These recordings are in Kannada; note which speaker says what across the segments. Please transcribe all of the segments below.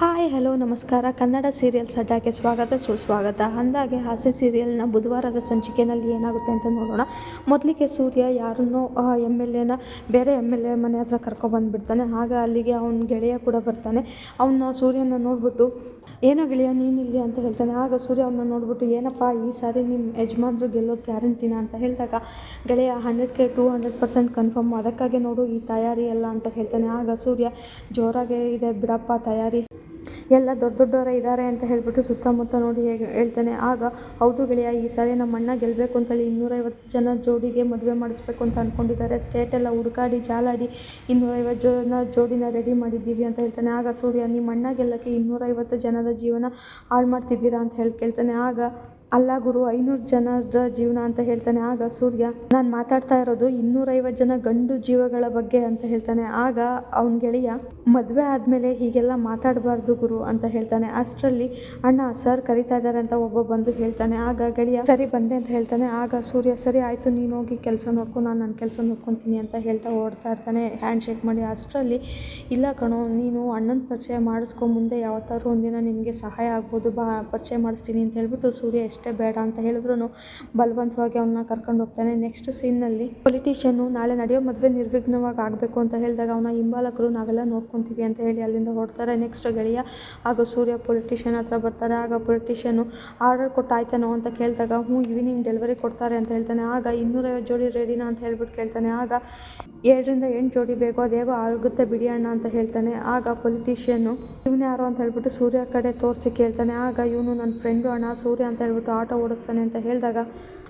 Speaker 1: ಹಾಯ್, ಹಲೋ, ನಮಸ್ಕಾರ. ಕನ್ನಡ ಸೀರಿಯಲ್ ಸಡ್ಡಾಗೆ ಸ್ವಾಗತ, ಸುಸ್ವಾಗತ. ಅಂದಾಗೆ ಹಾಸ್ಯ ಸೀರಿಯಲ್ನ ಬುಧವಾರದ ಸಂಚಿಕೆಯಲ್ಲಿ ಏನಾಗುತ್ತೆ ಅಂತ ನೋಡೋಣ. ಮೊದಲಿಗೆ ಸೂರ್ಯ ಯಾರನ್ನೋ ಎಂ ಎಲ್ ಎನ, ಬೇರೆ ಎಂ ಎಲ್ ಎ ಮನೆ ಹತ್ರ ಕರ್ಕೊಬಂದ್ಬಿಡ್ತಾನೆ ಆಗ ಅಲ್ಲಿಗೆ ಅವನ ಗೆಳೆಯ ಕೂಡ ಬರ್ತಾನೆ. ಅವನ್ನ ಸೂರ್ಯನ ನೋಡಿಬಿಟ್ಟು, ಏನೋ ಗೆಳೆಯ, ನೀನಿಲ್ಲಿ? ಅಂತ ಹೇಳ್ತಾನೆ. ಆಗ ಸೂರ್ಯ ಅವನ್ನ ನೋಡ್ಬಿಟ್ಟು, ಏನಪ್ಪ, ಈ ಸಾರಿ ನಿಮ್ಮ ಯಜಮಾನ್ರು ಗೆಲ್ಲೋ ಗ್ಯಾರಂಟಿನ? ಅಂತ ಹೇಳಿದಾಗ, ಗೆಳೆಯ ಹಂಡ್ರೆಡ್ಗೆ ಟೂ ಹಂಡ್ರೆಡ್ ಪರ್ಸೆಂಟ್ ಕನ್ಫರ್ಮ್. ಅದಕ್ಕಾಗಿ ನೋಡು, ಈ ತಯಾರಿ ಎಲ್ಲ, ಅಂತ ಹೇಳ್ತಾನೆ. ಆಗ ಸೂರ್ಯ, ಜೋರಾಗೆ ಇದೆ ಬಿಡಪ್ಪ, ತಯಾರಿ. ಎಲ್ಲ ದೊಡ್ಡ ದೊಡ್ಡವರೇ ಇದ್ದಾರೆ ಅಂತ ಹೇಳಿಬಿಟ್ಟು ಸುತ್ತಮುತ್ತ ನೋಡಿ ಹೇಗೆ ಹೇಳ್ತಾನೆ. ಆಗ, ಹೌದು ಗೆಳೆಯ, ಈ ಸಾರಿ ನಮ್ಮ ಅಣ್ಣ ಗೆಲ್ಲಬೇಕು ಅಂತೇಳಿ ಇನ್ನೂರೈವತ್ತು ಜನ ಜೋಡಿಗೆ ಮದುವೆ ಮಾಡಿಸ್ಬೇಕು ಅಂತ ಅಂದ್ಕೊಂಡಿದ್ದಾರೆ ಸ್ಟೇಟೆಲ್ಲ ಹುಡುಕಾಡಿ, ಜಾಲಾಡಿ ಇನ್ನೂರೈವತ್ತು ಜನ ಜೋಡಿನ ರೆಡಿ ಮಾಡಿದ್ದೀವಿ ಅಂತ ಹೇಳ್ತಾನೆ. ಆಗ ಸೂರ್ಯ, ನಿಮ್ಮ ಅಣ್ಣ ಗೆಲ್ಲಕ್ಕೆ ಇನ್ನೂರೈವತ್ತು ಜನದ ಜೀವನ ಹಾಳು ಮಾಡ್ತಿದ್ದೀರಾ? ಅಂತ ಹೇಳಿ, ಕೇಳ್ತಾನೆ. ಆಗ ಅಲ್ಲ ಗುರು, ಐನೂರು ಜನರ ಜೀವನ ಅಂತ ಹೇಳ್ತಾನೆ. ಆಗ ಸೂರ್ಯ, ನಾನು ಮಾತಾಡ್ತಾ ಇರೋದು ಇನ್ನೂರೈವತ್ತು ಜನ ಗಂಡು ಜೀವಗಳ ಬಗ್ಗೆ ಅಂತ ಹೇಳ್ತಾನೆ. ಆಗ ಅವನ ಗೆಳೆಯ, ಮದುವೆ ಆದಮೇಲೆ ಹೀಗೆಲ್ಲ ಮಾತಾಡಬಾರ್ದು ಗುರು ಅಂತ ಹೇಳ್ತಾನೆ. ಅಷ್ಟರಲ್ಲಿ ಅಣ್ಣ, ಸರ್ ಕರಿತಾ ಇದ್ದಾರೆ ಅಂತ ಒಬ್ಬ ಬಂದು ಹೇಳ್ತಾನೆ. ಆಗ ಗೆಳೆಯ, ಸರಿ ಬಂದೆ ಅಂತ ಹೇಳ್ತಾನೆ. ಆಗ ಸೂರ್ಯ, ಸರಿ ಆಯಿತು, ನೀನು ಹೋಗಿ ಕೆಲಸ ನೋಡ್ಕೊ, ನಾನು ನನ್ನ ಕೆಲಸ ನೋಡ್ಕೊತೀನಿ ಅಂತ ಹೇಳ್ತಾ ಓಡ್ತಾ ಇರ್ತಾನೆ. ಹ್ಯಾಂಡ್ ಶೇಕ್ ಮಾಡಿ ಅಷ್ಟರಲ್ಲಿ, ಇಲ್ಲ ಕಣೋ, ನೀನು ಅಣ್ಣನ ಪರಿಚಯ ಮಾಡಿಸ್ಕೊ, ಮುಂದೆ ಯಾವತ್ತಾದ್ರೂ ಒಂದಿನ ನಿನಗೆ ಸಹಾಯ ಆಗ್ಬೋದು, ಬಾ, ಪರಿಚಯ ಮಾಡಿಸ್ತೀನಿ ಅಂತ ಹೇಳ್ಬಿಟ್ಟು ಸೂರ್ಯ ಎಷ್ಟೇ ಬೇಡ ಅಂತ ಹೇಳಿದ್ರು ಬಲವಂತವಾಗಿ ಅವನ್ನ ಕರ್ಕೊಂಡು ಹೋಗ್ತಾನೆ. ನೆಕ್ಸ್ಟ್ ಸೀನ್ನಲ್ಲಿ ಪೊಲಿಟಿಷಿಯನ್ನು ನಾಳೆ ನಡೆಯೋ ಮದುವೆ ನಿರ್ವಿಘ್ನವಾಗಿ ಆಗಬೇಕು ಅಂತ ಹೇಳಿದಾಗ ಅವನ ಹಿಂಬಾಲಕರು ನಾವೆಲ್ಲ ನೋಡ್ಕೊತೀವಿ ಅಂತ ಹೇಳಿ ಅಲ್ಲಿಂದ ಹೊರಡ್ತಾರೆ. ನೆಕ್ಸ್ಟ್ ಗೆಳೆಯ ಹಾಗೂ ಸೂರ್ಯ ಪೊಲಿಟಿಷಿಯನ್ ಹತ್ರ ಬರ್ತಾರೆ. ಆಗ ಪೊಲಿಟಿಷಿಯನ್ನು ಆರ್ಡರ್ ಕೊಟ್ಟಾಯ್ತಾನೋ ಅಂತ ಕೇಳಿದಾಗ ಹ್ಞೂ ಈವ್ನಿಂಗ್ ಡೆಲಿವರಿ ಕೊಡ್ತಾರೆ ಅಂತ ಹೇಳ್ತಾನೆ. ಆಗ ಇನ್ನೂರೈವತ್ತು ಜೋಡಿ ರೆಡಿನಾ ಅಂತ ಹೇಳ್ಬಿಟ್ಟು ಕೇಳ್ತಾನೆ. ಆಗ ಏಳರಿಂದ ಎಂಟು ಜೋಡಿ ಬೇಕು ಅದು ಹೇಗೋ ಆಗುತ್ತೆ ಬಿಡಿ ಅಣ್ಣ ಅಂತ ಹೇಳ್ತಾನೆ. ಆಗ ಪೊಲಿಟಿಷಿಯನ್ನು ಇವನು ಯಾರು ಅಂತ ಹೇಳ್ಬಿಟ್ಟು ಸೂರ್ಯ ಕಡೆ ತೋರಿಸಿ ಕೇಳ್ತಾನೆ. ಆಗ ಇವನು ನನ್ನ ಫ್ರೆಂಡು ಅಣ್ಣ, ಸೂರ್ಯ ಅಂತ ಹೇಳ್ಬಿಟ್ಟು ಆಟೋ ಓಡಿಸ್ತಾನೆ ಅಂತ ಹೇಳಿದಾಗ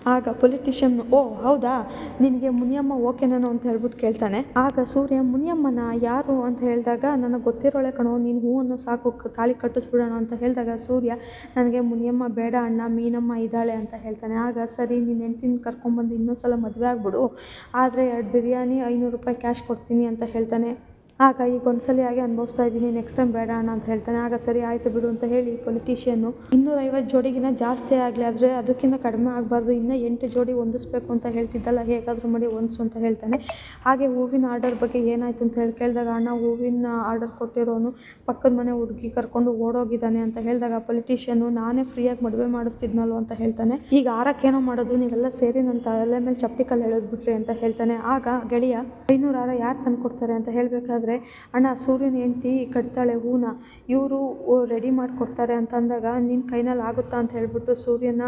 Speaker 1: ಆಗ ಪೊಲಿಟಿಷಿಯನ್ ಓ, ಹೌದಾ? ನಿನಗೆ ಮುನಿಯಮ್ಮ ಓಕೆನೇನೋ ಅಂತ ಹೇಳ್ಬಿಟ್ಟು ಕೇಳ್ತಾನೆ. ಆಗ ಸೂರ್ಯ, ಮುನಿಯಮ್ಮನ ಯಾರು ಅಂತ ಹೇಳಿದಾಗ, ನನಗೆ ಗೊತ್ತಿರೋಳೆ ಕಣೋ, ನೀನು ಹೂವನ್ನು ಸಾಕು ತಾಳಿ ಕಟ್ಟಿಸ್ಬಿಡೋಣ ಅಂತ ಹೇಳಿದಾಗ ಸೂರ್ಯ, ನನಗೆ ಮುನಿಯಮ್ಮ ಬೇಡ ಅಣ್ಣ, ಮೀನಮ್ಮ ಇದ್ದಾಳೆ ಅಂತ ಹೇಳ್ತಾನೆ. ಆಗ, ಸರಿ, ನೀನು ಹೆಂಡ್ತಿನ ಕರ್ಕೊಂಬಂದು ಇನ್ನೊಂದ್ಸಲ ಮದುವೆ ಆಗ್ಬಿಡು. ಆದರೆ ಎರಡು ಬಿರಿಯಾನಿ ಐನೂರು ರೂಪಾಯಿ ಕ್ಯಾಶ್ ಕೊಡ್ತೀನಿ ಅಂತ ಹೇಳ್ತಾನೆ. ಆಗ ಈಗ ಒಂದ್ಸಲಿ ಆಗಿ ಅನುಭವಿಸ್ತಾ ಇದ್ದೀನಿ. ನೆಕ್ಸ್ಟ್ ಟೈಮ್ ಬೇಡ ಅಣ್ಣ ಅಂತ ಹೇಳ್ತಾನೆ. ಆಗ ಸರಿ, ಆಯಿತು ಬಿಡು ಅಂತ ಹೇಳಿ ಪೊಲಿಟಿಷಿಯನ್ನು ಇನ್ನೂರೈವತ್ತು ಜೋಡಿಗಿನ ಜಾಸ್ತಿ ಆಗಲಿ ಆದರೆ ಅದಕ್ಕಿಂತ ಕಡಿಮೆ ಆಗಬಾರ್ದು. ಇನ್ನೂ ಎಂಟು ಜೋಡಿ ಹೊಂದಿಸ್ಬೇಕು ಅಂತ ಹೇಳ್ತಿದ್ದಲ್ಲ, ಹೇಗಾದರೂ ಮಾಡಿ ಹೊಂದಿಸು ಅಂತ ಹೇಳ್ತಾನೆ. ಹಾಗೆ ಹೂವಿನ ಆರ್ಡರ್ ಬಗ್ಗೆ ಏನಾಯಿತು ಅಂತ ಹೇಳಿ ಕೇಳಿದಾಗ, ಅಣ್ಣ, ಹೂವಿನ ಆರ್ಡರ್ ಕೊಟ್ಟಿರೋನು ಪಕ್ಕದ ಮನೆ ಹುಡುಗಿ ಕರ್ಕೊಂಡು ಓಡೋಗಿದ್ದಾನೆ ಅಂತ ಹೇಳಿದಾಗ ಪೊಲಿಟಿಷಿಯನ್ನು ನಾನೇ ಫ್ರೀಯಾಗಿ ಮದುವೆ ಮಾಡಿಸ್ತಿದ್ನಲ್ವ ಅಂತ ಹೇಳ್ತಾನೆ. ಈಗ ಆರಕ್ಕೇನೋ ಮಾಡೋದು, ನೀವೆಲ್ಲ ಸೇರಿ ನನ್ನ ತಲೆ ಮೇಲೆ ಚಪ್ಟಿಕಲ್ ಎಳೆದ್ಬಿಟ್ರಿ ಅಂತ ಹೇಳ್ತಾನೆ. ಆಗ ಗೆಳೆಯ ಐನೂರು ಆರ ಯಾರು ತಂದು ಕೊಡ್ತಾರೆ ಅಂತ ಹೇಳಬೇಕಾದ್ರೆ ಅಣ್ಣ, ಸೂರ್ಯನ ಹೆಂಡ್ತಿ ಕಟ್ತಾಳೆ, ಹೂನ, ಇವರು ರೆಡಿ ಮಾಡಿಕೊಡ್ತಾರೆ ಅಂತ ಅಂದಾಗ ನಿನ್ನ ಕೈನಲ್ಲಿ ಆಗುತ್ತಾ? ಅಂತ ಹೇಳ್ಬಿಟ್ಟು ಸೂರ್ಯನ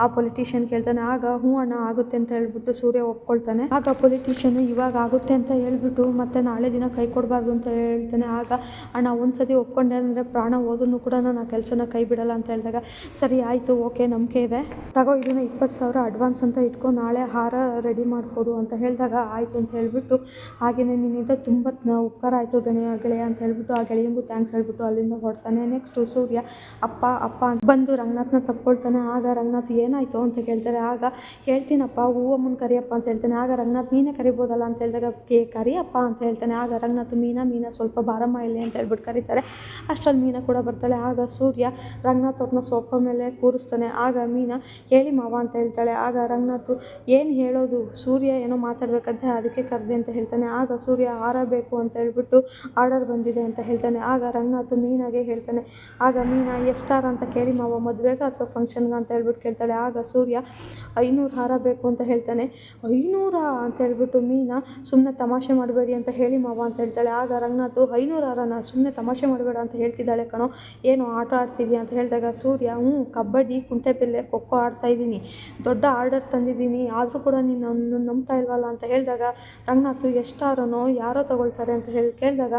Speaker 1: ಆ ಪೊಲಿಟಿಷಿಯನ್ ಕೇಳ್ತಾನೆ. ಆಗ ಹ್ಞೂ ಅಣ್ಣ, ಆಗುತ್ತೆ ಅಂತ ಹೇಳ್ಬಿಟ್ಟು ಸೂರ್ಯ ಒಪ್ಕೊಳ್ತಾನೆ. ಆಗ ಪೊಲಿಟಿಷಿಯನ್ ಇವಾಗ ಆಗುತ್ತೆ ಅಂತ ಹೇಳ್ಬಿಟ್ಟು ಮತ್ತೆ ನಾಳೆ ದಿನ ಕೈ ಕೊಡಬಾರ್ದು ಅಂತ ಹೇಳ್ತಾನೆ. ಆಗ, ಅಣ್ಣ, ಒಂದ್ಸತಿ ಒಪ್ಕೊಂಡೆ ಅಂದರೆ ಪ್ರಾಣ ಹೋದ್ರೂ ಕೂಡ ನಾನು ಆ ಕೆಲಸನ ಕೈ ಬಿಡಲ್ಲ ಅಂತ ಹೇಳಿದಾಗ, ಸರಿ, ಆಯಿತು, ಓಕೆ, ನಂಬಿಕೆ ಇದೆ. ತಗೋ, ಇದನ್ನ ಇಪ್ಪತ್ತು ಸಾವಿರ ಅಡ್ವಾನ್ಸ್ ಅಂತ ಇಟ್ಕೊ, ನಾಳೆ ಹಾರ ರೆಡಿ ಮಾಡಿಕೊಡು ಅಂತ ಹೇಳಿದಾಗ, ಆಯಿತು ಅಂತ ಹೇಳ್ಬಿಟ್ಟು ಹಾಗೆಯೇ ನಿನ್ನಿಂದ ತುಂಬ ಉಪಕಾರ ಆಯಿತು ಗೆಳೆಯ ಗೆಳೆಯ ಅಂತ ಹೇಳ್ಬಿಟ್ಟು ಆ ಗೆಳೆಯಂಗೂ ಥ್ಯಾಂಕ್ಸ್ ಹೇಳ್ಬಿಟ್ಟು ಅಲ್ಲಿಂದ ಹೊರಡ್ತಾನೆ. ನೆಕ್ಸ್ಟು ಸೂರ್ಯ, ಅಪ್ಪ ಅಪ್ಪ ಅಂತ ಬಂದು ರಂಗನಾಥ್ನ ತಪ್ಕೊಳ್ತಾನೆ. ಆಗ ರಂಗನಾಥ್ ಏನಾಯಿತು ಅಂತ ಕೇಳ್ತಾರೆ. ಆಗ ಹೇಳ್ತೀನಪ್ಪ ಹೂವಮ್ಮನ ಕರಿಯಪ್ಪ ಅಂತ ಹೇಳ್ತಾನೆ. ಆಗ ರಂಗನಾಥ್, ನೀನೇ ಕರಿಬೋದಲ್ಲ ಅಂತ ಹೇಳಿದಾಗ, ಕೇ, ಕರಿಯಪ್ಪ ಅಂತ ಹೇಳ್ತಾನೆ. ಆಗ ರಂಗನಾಥ್, ಮೀನಾ ಮೀನಾ, ಸ್ವಲ್ಪ ಬಾರಮ್ಮ ಇಲ್ಲಿ ಅಂತ ಹೇಳ್ಬಿಟ್ಟು ಕರೀತಾರೆ. ಅಷ್ಟರಲ್ಲಿ ಮೀನಾ ಕೂಡ ಬರ್ತಾಳೆ. ಆಗ ಸೂರ್ಯ ರಂಗನಾಥ್ ಅವ್ರನ್ನ ಸೊಪ್ಪ ಮೇಲೆ ಕೂರಿಸ್ತಾನೆ. ಆಗ ಮೀನಾ, ಹೇಳಿ ಮಾವ ಅಂತ ಹೇಳ್ತಾಳೆ. ಆಗ ರಂಗನಾಥ್, ಏನು ಹೇಳೋದು? ಸೂರ್ಯ ಏನೋ ಮಾತಾಡ್ಬೇಕಂತೆ, ಅದಕ್ಕೆ ಕರೆದೆ ಅಂತ ಹೇಳ್ತಾನೆ. ಆಗ ಸೂರ್ಯ ಹಾರಬೇಕು ಅಂತ ಹೇಳ್ಬಿಟ್ಟು ಆರ್ಡರ್ ಬಂದಿದೆ ಅಂತ ಹೇಳ್ತಾನೆ. ಆಗ ರಂಗನಾಥ್ ಮೀನಾಗೆ ಹೇಳ್ತಾನೆ, ಆಗ ಮೀನಾ ಎಷ್ಟಾರ ಅಂತ ಕೇಳಿ ಮಾವ, ಮದುವೆಗೆ ಅಥವಾ ಫಂಕ್ಷನ್ಗೆ ಅಂತ ಹೇಳ್ಬಿಟ್ಟು ಕೇಳ್ತಾಳೆ. ಆಗ ಸೂರ್ಯ, ಐನೂರು ಹಾರ ಬೇಕು ಅಂತ ಹೇಳ್ತಾನೆ. ಐನೂರ ಅಂತ ಹೇಳ್ಬಿಟ್ಟು ಮೀನಾ ಸುಮ್ಮನೆ ತಮಾಷೆ ಮಾಡಬೇಡಿ ಅಂತ ಹೇಳಿ ಮಾವ ಅಂತ ಹೇಳ್ತಾಳೆ. ಆಗ ರಂಗನಾಥ್, ಐನೂರು ಹಾರನ ಸುಮ್ಮನೆ ತಮಾಷೆ ಮಾಡಬೇಡ ಅಂತ ಹೇಳ್ತಿದ್ದಾಳೆ ಕಣೋ. ಏನು ಆಟ ಆಡ್ತಿದ್ಯಾ ಅಂತ ಹೇಳಿದಾಗ ಸೂರ್ಯ, ಹ್ಞೂ ಕಬಡ್ಡಿ ಕುಂಟೆಬಿಲ್ಲೆ ಖೋಖೋ ಆಡ್ತಾ ಇದ್ದೀನಿ. ದೊಡ್ಡ ಆರ್ಡರ್ ತಂದಿದ್ದೀನಿ. ಆದರೂ ಕೂಡ ನೀನು ನನ್ನ ನಂಬ್ತಾ ಇಲ್ವಲ್ಲ? ಅಂತ ಹೇಳಿದಾಗ ರಂಗನಾಥ್ ಎಷ್ಟಾರನೋ ಯಾರೋ ತಗೊಳ್ತಾರೆ ಅಂತ ಹೇಳಿ ಕೇಳಿದಾಗ,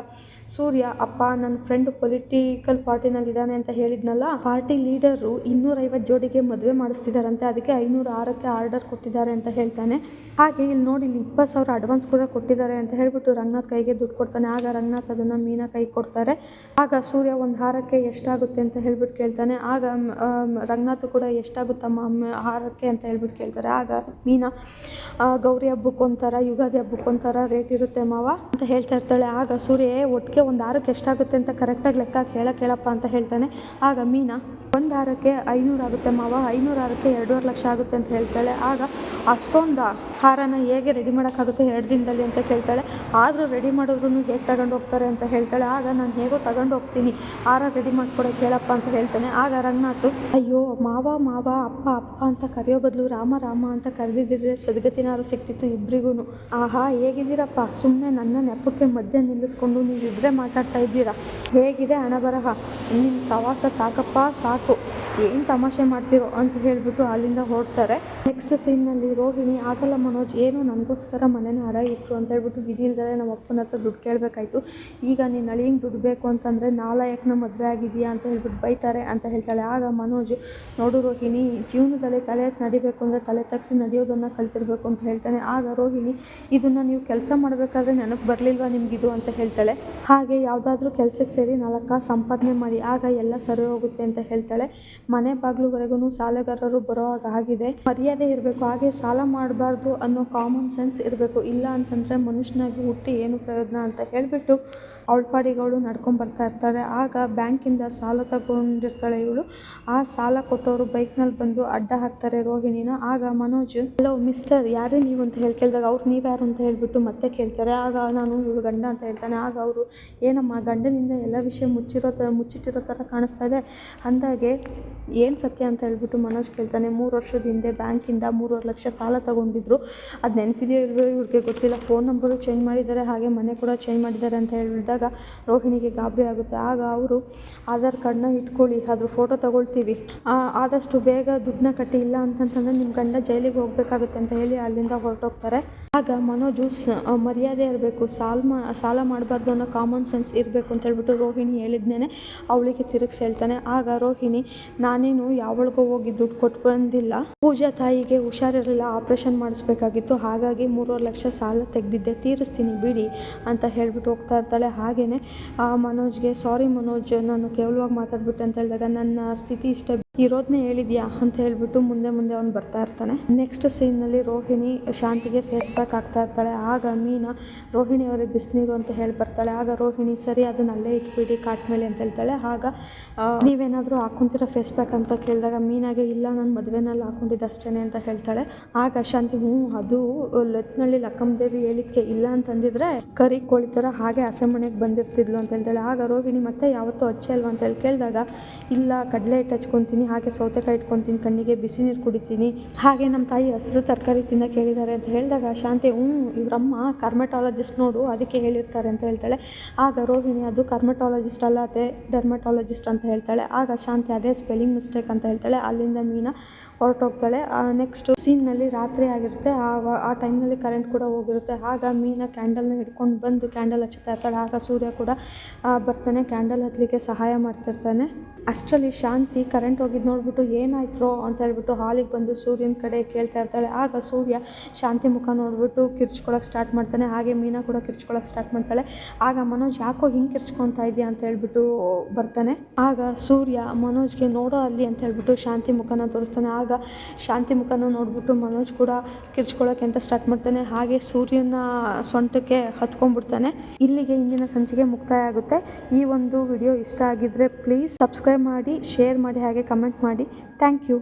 Speaker 1: ಸೂರ್ಯ, ಅಪ್ಪ ನನ್ನ ಫ್ರೆಂಡ್ ಪೊಲಿಟಿಕಲ್ ಪಾರ್ಟಿನಲ್ಲಿ ಇದ್ದಾನೆ ಅಂತ ಹೇಳಿದ್ನಲ್ಲ ಪಾರ್ಟಿ ಲೀಡರು ಇನ್ನೂರೈವತ್ತು ಜೋಡಿಗೆ ಮದುವೆ ಮಾಡಿಸ್ತಿದ್ದಾರಂತೆ ಅದಕ್ಕೆ ಐನೂರು ಆರಕ್ಕೆ ಆರ್ಡರ್ ಕೊಟ್ಟಿದ್ದಾರೆ ಅಂತ ಹೇಳ್ತಾನೆ. ಹಾಗೆ ಇಲ್ಲಿ ನೋಡಿ ಇಲ್ಲಿ ಇಪ್ಪತ್ತು ಸಾವಿರ ಅಡ್ವಾನ್ಸ್ ಕೂಡ ಕೊಟ್ಟಿದ್ದಾರೆ ಅಂತ ಹೇಳ್ಬಿಟ್ಟು ರಂಗನಾಥ್ ಕೈಗೆ ದುಡ್ಡು ಕೊಡ್ತಾನೆ. ಆಗ ರಂಗನಾಥ್ ಅದನ್ನು ಮೀನಾ ಕೈ ಕೊಡ್ತಾರೆ. ಆಗ ಸೂರ್ಯ ಒಂದು ಹಾರಕ್ಕೆ ಎಷ್ಟಾಗುತ್ತೆ ಅಂತ ಹೇಳ್ಬಿಟ್ಟು ಕೇಳ್ತಾನೆ. ಆಗ ರಂಗನಾಥ್ ಕೂಡ ಎಷ್ಟಾಗುತ್ತಮ್ಮ ಹಾರಕ್ಕೆ ಅಂತ ಹೇಳ್ಬಿಟ್ಟು ಕೇಳ್ತಾರೆ. ಆಗ ಮೀನಾ ಗೌರಿ ಹಬ್ಬಕ್ಕೆ ಒಂಥರ ಯುಗಾದಿ ಹಬ್ಬಕ್ಕೆ ಒಂಥರ ರೇಟ್ ಇರುತ್ತೆ ಮಾವ ಅಂತ ಹೇಳ್ತಾ ಇರ್ತಾಳೆ. ಆಗ ಸೂರ್ಯ, ಒಟ್ಟಿಗೆ ಒಂದು ಆರಕ್ಕೆ ಎಷ್ಟಾಗುತ್ತೆ ಅಂತ ಕರೆಕ್ಟಾಗಿ ಲೆಕ್ಕ ಕೇಳ ಕೇಳಪ್ಪ ಅಂತ ಹೇಳ್ತಾನೆ. ಆಗ ಮೀನಾ ಒಂದು ಹಾರಕ್ಕೆ ಐನೂರು ಆಗುತ್ತೆ, ಮಾವ. ಐನೂರು ಹಾರಕ್ಕೆ ಎರಡೂವರೆ ಲಕ್ಷ ಆಗುತ್ತೆ ಅಂತ ಹೇಳ್ತಾಳೆ. ಆಗ ಅಷ್ಟೊಂದು ಹಾರನ ಹೇಗೆ ರೆಡಿ ಮಾಡೋಕ್ಕಾಗುತ್ತೆ ಎರಡು ದಿನದಲ್ಲಿ ಅಂತ ಕೇಳ್ತಾಳೆ. ಆದರೂ ರೆಡಿ ಮಾಡೋದ್ರೂ ಹೇಗೆ ತಗೊಂಡು ಹೋಗ್ತಾರೆ ಅಂತ ಹೇಳ್ತಾಳೆ. ಆಗ ನಾನು ಹೇಗೋ ತಗೊಂಡು ಹೋಗ್ತೀನಿ. ಹಾರ ರೆಡಿ ಮಾಡಿಕೊಡೋ ಹೇಳಪ್ಪ ಅಂತ ಹೇಳ್ತಾನೆ. ಆಗ ರಂಗನಾಥ್, ಅಯ್ಯೋ, ಮಾವ ಮಾವ, ಅಪ್ಪ ಅಪ್ಪ ಅಂತ ಕರೆಯೋ ಬದಲು ರಾಮ ರಾಮ ಅಂತ ಕರೆದಿದ್ದರೆ ಸದ್ಗತಿನಾರು ಸಿಕ್ತಿತ್ತು ಇಬ್ಬರಿಗೂ ಆಹಾ, ಹೇಗಿದ್ದೀರಪ್ಪ? ಸುಮ್ಮನೆ ನನ್ನ ನೆಪಕ್ಕೆ ಮಧ್ಯೆ ನಿಲ್ಲಿಸ್ಕೊಂಡು ನೀವು ಇಬ್ಬರೇ ಮಾತಾಡ್ತಾ ಇದ್ದೀರಾ? ಹೇಗಿದೆ ಹಣ ಬರಹ? ನಿಮ್ಮ ಸವಾಸ ಸಾಕಪ್ಪ, ಸಾಕು. ಏನು ತಮಾಷೆ ಮಾಡ್ತೀರೋ ಅಂತ ಹೇಳಿಬಿಟ್ಟು ಅಲ್ಲಿಂದ ಹೊರಡ್ತಾರೆ. ನೆಕ್ಸ್ಟ್ ಸೀನ್ನಲ್ಲಿ ರೋಹಿಣಿ ಆಗಲ್ಲ ಮನೋಜ್ ಏನು ನನಗೋಸ್ಕರ ಮನೇನ ಅಡ ಇತ್ತು ಅಂತ ಹೇಳ್ಬಿಟ್ಟು ವಿಧಿ ಇಲ್ಲದೆ ನಮ್ಮ ಅಪ್ಪನ ಹತ್ರ ದುಡ್ಡು ಕೇಳಬೇಕಾಯ್ತು. ಈಗ ನೀನು ಅಳಿಯಂಗೆ ದುಡ್ಡು ಬೇಕು ಅಂತಂದರೆ ನಾಲಾಯಕ್ನ ಮದುವೆ ಆಗಿದೆಯಾ ಅಂತ ಹೇಳ್ಬಿಟ್ಟು ಬೈತಾರೆ ಅಂತ ಹೇಳ್ತಾಳೆ. ಆಗ ಮನೋಜ್, ನೋಡು ರೋಹಿಣಿ, ಜೀವನದಲ್ಲಿ ತಲೆ ನಡಿಬೇಕು ಅಂದರೆ ತಲೆ ತಗ್ಸಿ ನಡೆಯೋದನ್ನು ಕಲ್ತಿರ್ಬೇಕು ಅಂತ ಹೇಳ್ತಾನೆ. ಆಗ ರೋಹಿಣಿ, ಇದನ್ನು ನೀವು ಕೆಲಸ ಮಾಡಬೇಕಾದ್ರೆ ನೆನಪು ಬರಲಿಲ್ವಾ ನಿಮಗಿದು ಅಂತ ಹೇಳ್ತಾಳೆ. ಹಾಗೆ ಯಾವುದಾದ್ರೂ ಕೆಲಸಕ್ಕೆ ಸೇರಿ ನಾಲ್ಕು ಸಂಪಾದನೆ ಮಾಡಿ, ಆಗ ಎಲ್ಲ ಸರಿ ಹೋಗುತ್ತೆ ಅಂತ ಹೇಳ್ತಾಳೆ. ಮನೆ ಬಾಗಿಲುವರೆಗೂ ಸಾಲಗಾರರು ಬರೋ ಹಾಗೆ ಆಗಿದೆ. ಮರ್ಯಾದೆ ಇರಬೇಕು, ಹಾಗೆ ಸಾಲ ಮಾಡಬಾರ್ದು ಅನ್ನೋ ಕಾಮನ್ ಸೆನ್ಸ್ ಇರಬೇಕು. ಇಲ್ಲ ಅಂತಂದರೆ ಮನುಷ್ಯನಾಗಿ ಹುಟ್ಟಿ ಏನು ಪ್ರಯೋಜನ ಅಂತ ಹೇಳಿಬಿಟ್ಟು ಅವಳ ಪಾಡಿಗೆ ನಡ್ಕೊಂಡು ಬರ್ತಾ ಆಗ ಬ್ಯಾಂಕಿಂದ ಸಾಲ ತಗೊಂಡಿರ್ತಾಳೆ ಇವಳು. ಆ ಸಾಲ ಕೊಟ್ಟವರು ಬೈಕ್ನಲ್ಲಿ ಬಂದು ಅಡ್ಡ ಹಾಕ್ತಾರೆ ರೋಹಿಣಿನ. ಆಗ ಮನೋಜ್, ಹಲೋ, ಮಿಸ್ಟರ್, ಯಾರೇ ನೀವು ಅಂತ ಹೇಳಿ ಕೇಳಿದಾಗ ಅವ್ರು ನೀವು ಯಾರು ಅಂತ ಹೇಳಿಬಿಟ್ಟು ಮತ್ತೆ ಕೇಳ್ತಾರೆ. ಆಗ ನಾನು ಇವಳು ಗಂಡ ಅಂತ ಹೇಳ್ತಾನೆ. ಆಗ ಅವರು, ಏನಮ್ಮ, ಗಂಡನಿಂದ ಎಲ್ಲ ವಿಷಯ ಮುಚ್ಚಿರೋ ತ, ಮುಚ್ಚಿಟ್ಟಿರೋ ಥರ ಕಾಣಿಸ್ತಾ ಇದೆ? ಅಂದಾಗೆ ಏನು ಸತ್ಯ ಅಂತ ಹೇಳ್ಬಿಟ್ಟು ಮನೋಜ್ ಕೇಳ್ತಾನೆ, ಮೂರು ವರ್ಷದ ಹಿಂದೆ ಬ್ಯಾಂಕಿಂದ ಮೂರುವರೆ ಲಕ್ಷ ಸಾಲ ತಗೊಂಡಿದ್ರು. ಅದು ನೆನಪಿದೆಯೋ ಇಲ್ವೋ ಇವ್ರಿಗೆ ಗೊತ್ತಿಲ್ಲ. ಫೋನ್ ನಂಬರು ಚೇಂಜ್ ಮಾಡಿದ್ದಾರೆ, ಹಾಗೆ ಮನೆ ಕೂಡ ಚೇಂಜ್ ಮಾಡಿದ್ದಾರೆ ಅಂತ ಹೇಳಿದಾಗ ರೋಹಿಣಿಗೆ ಗಾಬರಿ ಆಗುತ್ತೆ. ಆಗ ಅವರು ಆಧಾರ್ ಕಾರ್ಡ್ನ ಇಟ್ಕೊಳ್ಳಿ ಅದ್ರ ಫೋಟೋ ತಗೊಳ್ತೀವಿ. ಆದಷ್ಟು ಬೇಗ ದುಡ್ಡನ್ನ ಕಟ್ಟಿ, ಇಲ್ಲ ಅಂತಂತಂದರೆ ನಿಮ್ಮ ಗಂಡ ಜೈಲಿಗೆ ಹೋಗಬೇಕಾಗುತ್ತೆ ಅಂತ ಹೇಳಿ ಅಲ್ಲಿಂದ ಹೊರಟೋಗ್ತಾರೆ. ಆಗ ಮನೋಜು ಮರ್ಯಾದೆ ಇರಬೇಕು, ಸಾಲ ಮಾ, ಸಾಲ ಮಾಡಬಾರ್ದು ಅನ್ನೋ ಕಾಮನ್ ಸೆನ್ಸ್ ಇರಬೇಕು ಅಂತ ಹೇಳ್ಬಿಟ್ಟು ರೋಹಿಣಿ ಹೇಳಿದ್ನೇ ಅವಳಿಗೆ ತಿರುಗಿಸಿ ಹೇಳ್ತಾನೆ. ಆಗ ರೋಹಿಣಿ ನಾನೇನು ಯಾವಳಿಗೋ ಹೋಗಿ ದುಡ್ಡು ಕೊಟ್ಟು ಬಂದಿಲ್ಲ. ಪೂಜಾ ತಾಯಿಗೆ ಹುಷಾರಿರಲಿಲ್ಲ, ಆಪ್ರೇಷನ್ ಮಾಡಿಸ್ಬೇಕಾಗಿತ್ತು. ಹಾಗಾಗಿ ಮೂರುವರೆ ಲಕ್ಷ ಸಾಲ ತೆಗೆದಿದ್ದೆ. ತೀರಿಸ್ತೀನಿ ಬಿಡಿ ಅಂತ ಹೇಳ್ಬಿಟ್ಟು ಹೋಗ್ತಾ ಇರ್ತಾಳೆ. ಹಾಗೆಯೇ ಮನೋಜ್ಗೆ, ಸಾರಿ ಮನೋಜ್, ನಾನು ಕೇವಲವಾಗಿ ಮಾತಾಡ್ಬಿಟ್ಟೆ ಅಂತ ಹೇಳಿದಾಗ ನನ್ನ ಸ್ಥಿತಿ ಇಷ್ಟ ಇರೋದನ್ನೇ ಹೇಳಿದ್ಯಾ ಅಂತ ಹೇಳಿಬಿಟ್ಟು ಮುಂದೆ ಮುಂದೆ ಅವ್ನು ಬರ್ತಾ ಇರ್ತಾನೆ. ನೆಕ್ಸ್ಟ್ ಸೀನ್ನಲ್ಲಿ ರೋಹಿಣಿ ಶಾಂತಿಗೆ ಫೇಸ್ ಪ್ಯಾಕ್ ಆಗ್ತಾ ಇರ್ತಾಳೆ. ಆಗ ಮೀನಾ ರೋಹಿಣಿ ಅವರಿಗೆ ಬಿಸಿನೀರು ಅಂತ ಹೇಳಿ ಬರ್ತಾಳೆ. ಆಗ ರೋಹಿಣಿ, ಸರಿ, ಅದನ್ನ ಅಲ್ಲೇ ಇಟ್ಬಿಡಿ, ಕಾಟ್ ಮೇಲೆ ಅಂತ ಹೇಳ್ತಾಳೆ. ಆಗ ನೀವೇನಾದರೂ ಹಾಕೊಂತೀರ ಫೇಸ್ ಪ್ಯಾಕ್ ಅಂತ ಕೇಳಿದಾಗ ಮೀನಾಗೆ, ಇಲ್ಲ, ನಾನು ಮದುವೆನಲ್ಲಿ ಹಾಕೊಂಡಿದ್ದು ಅಷ್ಟೇ ಅಂತ ಹೇಳ್ತಾಳೆ. ಆಗ ಶಾಂತಿ, ಹ್ಞೂ, ಅದು ಲತ್ನಳ್ಳಿ ಲಕ್ಕಮ್ಮದೇವಿ ಹೇಳಿದ್ಕೆ ಇಲ್ಲ ಅಂತಂದಿದ್ರೆ ಕರಿ ಕೋಳಿ ಥರ ಹಾಗೆ ಹಸೆಮಣೆಗೆ ಬಂದಿರ್ತಿದ್ಲು ಅಂತ ಹೇಳ್ತಾಳೆ. ಆಗ ರೋಹಿಣಿ, ಮತ್ತೆ ಯಾವತ್ತೂ ಹಚ್ಚೆ ಅಲ್ವಾ? ಅಂತ ಹೇಳಿ ಕೇಳಿದಾಗ, ಇಲ್ಲ, ಕಡಲೆ ಹಿಟ್ಟು ಹಚ್ಕೊತೀನಿ ಹಾಗೆ ಸೌತೆಕಾಯಿ ಇಟ್ಕೊತೀನಿ ಕಣ್ಣಿಗೆ ಬಿಸಿ ನೀರು ಕುಡಿತೀನಿ. ಹಾಗೆ ನಮ್ಮ ತಾಯಿ ಹಸಿರು ತರಕಾರಿ ತಿನ್ನಕ್ಕೆ ಹೇಳಿದ್ದಾರೆ ಅಂತ ಹೇಳಿದಾಗ ಶಾಂತಿ ಹ್ಞೂ ಇವರಮ್ಮ ಕರ್ಮೆಟಾಲಜಿಸ್ಟ್ ನೋಡು, ಅದಕ್ಕೆ ಹೇಳಿರ್ತಾರೆ ಅಂತ ಹೇಳ್ತಾಳೆ. ಆಗ ರೋಹಿಣಿ, ಅದು ಕರ್ಮೆಟಾಲಜಿಸ್ಟ್ ಅಲ್ಲ, ಅದೇ ಡರ್ಮಟಾಲಜಿಸ್ಟ್ ಅಂತ ಹೇಳ್ತಾಳೆ. ಆಗ ಶಾಂತಿ, ಅದೇ ಸ್ಪೆಲ್ಲಿಂಗ್ ಮಿಸ್ಟೇಕ್ ಅಂತ ಹೇಳ್ತಾಳೆ. ಅಲ್ಲಿಂದ ಮೀನಾ ಹೊರಟೋಗ್ತಾಳೆ. ನೆಕ್ಸ್ಟ್ ಸೀನ್ನಲ್ಲಿ ರಾತ್ರಿ ಆಗಿರುತ್ತೆ. ಆ ಆ ಟೈಮ್ನಲ್ಲಿ ಕರೆಂಟ್ ಕೂಡ ಹೋಗಿರುತ್ತೆ. ಆಗ ಮೀನಾ ಕ್ಯಾಂಡಲ್ನ ಹಿಡ್ಕೊಂಡು ಬಂದು ಕ್ಯಾಂಡಲ್ ಹಚ್ಚುತ್ತಾ ಇರ್ತಾಳೆ. ಆಗ ಸೂರ್ಯ ಕೂಡ ಬರ್ತಾನೆ ಕ್ಯಾಂಡಲ್ ಹತ್ತಲಿಕ್ಕೆ ಸಹಾಯ ಮಾಡ್ತಿರ್ತಾನೆ. ಅಷ್ಟರಲ್ಲಿ ಶಾಂತಿ ಕರೆಂಟ್ ಹೋಗಿದ್ದು ನೋಡ್ಬಿಟ್ಟು ಏನಾಯ್ತ್ರೋ ಅಂತ ಹೇಳ್ಬಿಟ್ಟು ಹಾಲಿಗೆ ಬಂದು ಸೂರ್ಯನ ಕಡೆ ಕೇಳ್ತಾ ಇರ್ತಾಳೆ. ಆಗ ಸೂರ್ಯ ಶಾಂತಿ ಮುಖ ನೋಡ್ಬಿಟ್ಟು ಕಿರ್ಚ್ಕೊಳಕ್ಕೆ ಸ್ಟಾರ್ಟ್ ಮಾಡ್ತಾನೆ. ಹಾಗೆ ಮೀನಾ ಕೂಡ ಕಿರ್ಚ್ಕೊಳಕ್ಕೆ ಸ್ಟಾರ್ಟ್ ಮಾಡ್ತಾಳೆ. ಆಗ ಮನೋಜ್ ಯಾಕೋ ಹಿಂಗೆ ಕಿರ್ಚ್ಕೊತಾ ಇದೆಯಾ ಅಂತ ಹೇಳ್ಬಿಟ್ಟು ಬರ್ತಾನೆ. ಆಗ ಸೂರ್ಯ ಮನೋಜ್ಗೆ ನೋಡೋ ಅಲ್ಲಿ ಅಂತ ಹೇಳ್ಬಿಟ್ಟು ಶಾಂತಿ ಮುಖನ ತೋರಿಸ್ತಾನೆ. ಆಗ ಶಾಂತಿ ಮುಖನ ನೋಡ್ಬಿಟ್ಟು ಮನೋಜ್ ಕೂಡ ಕಿರ್ಚ್ಕೊಳಕ್ಕೆ ಅಂತ ಸ್ಟಾರ್ಟ್ ಮಾಡ್ತಾನೆ. ಹಾಗೆ ಸೂರ್ಯನ ಸೊಂಟಕ್ಕೆ ಹತ್ಕೊಂಡ್ಬಿಡ್ತಾನೆ. ಇಲ್ಲಿಗೆ ಇಂದಿನ ಸಂಚಿಕೆ ಮುಕ್ತಾಯ ಆಗುತ್ತೆ. ಈ ಒಂದು ವಿಡಿಯೋ ಇಷ್ಟ ಆಗಿದ್ರೆ ಪ್ಲೀಸ್ ಸಬ್ಸ್ಕ್ರೈಬ್ ಮಾಡಿ ಶೇರ್ ಮಾಡಿ ಹಾಗೆ ಕಮೆಂಟ್ ಮಾಡಿ. Thank you